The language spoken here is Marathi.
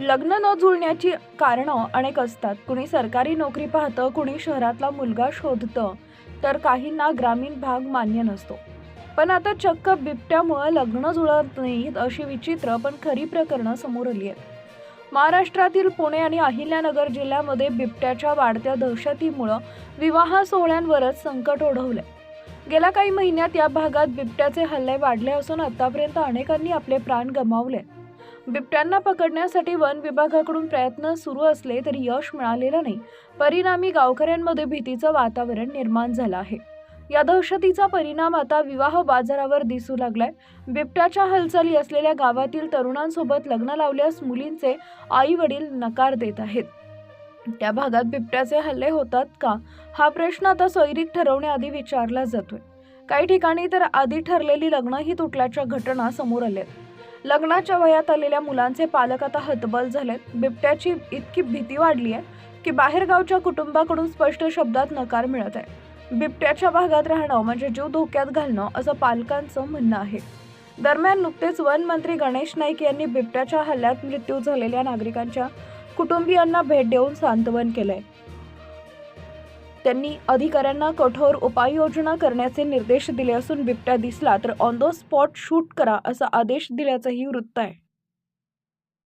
लग्न न जुळण्याची कारणं अनेक असतात. कुणी सरकारी नोकरी पाहतं कुणी शहरातला मुलगा शोधतं तर काहींना ग्रामीण भाग मान्य नसतो. पण आता चक्क बिबट्यामुळं लग्न जुळत नाहीत अशी विचित्र पण खरी प्रकरणं समोर आली आहेत. महाराष्ट्रातील पुणे आणि अहिल्यानगर जिल्ह्यामध्ये बिबट्याच्या वाढत्या दहशतीमुळं विवाह सोहळ्यांवरच संकट ओढवलंय. गेल्या काही महिन्यात या भागात बिबट्याचे हल्ले वाढले असून आतापर्यंत अनेकांनी आपले प्राण गमावले. बिबट्यांना पकडण्यासाठी वन विभागाकडून प्रयत्न सुरू असले तरी यश मिळालेलं नाही. परिणामी गावकऱ्यांमध्ये भीतीचं वातावरण निर्माण झालं आहे. या दहशतीचा परिणाम आता विवाह बाजारावर दिसू लागलाय. बिबट्याच्या हालचाली असलेल्या गावातील तरुणांसोबत लग्न लावल्यास मुलींचे आई वडील नकार देत आहेत. त्या भागात बिबट्याचे हल्ले होतात का? हा प्रश्न आता सोयरीक ठरवण्याआधी विचारला जातोय. काही ठिकाणी तर आधी ठरलेली लग्नही तुटल्याच्या घटना समोर आल्यात. लग्नाच्या वयात आलेल्या मुलांचे पालक आता हतबल झालेत बिबट्याची इतकी भीती वाढली आहे की बाहेरगावच्या कुटुंबाकडून स्पष्ट शब्दात नकार मिळत आहे. बिबट्याच्या भागात राहणं म्हणजे जीव धोक्यात घालणं असं पालकांचं म्हणणं आहे. दरम्यान नुकतेच वन मंत्री गणेश नाईक यांनी बिबट्याच्या हल्ल्यात मृत्यू झालेल्या नागरिकांच्या कुटुंबियांना भेट देऊन सांत्वन केलंय. त्यांनी अधिकाऱ्यांना कठोर उपाययोजना करण्याचे निर्देश दिले असून बिबट्या दिसला तर ऑन द स्पॉट शूट करा असा आदेश दिल्याचंही वृत्त आहे.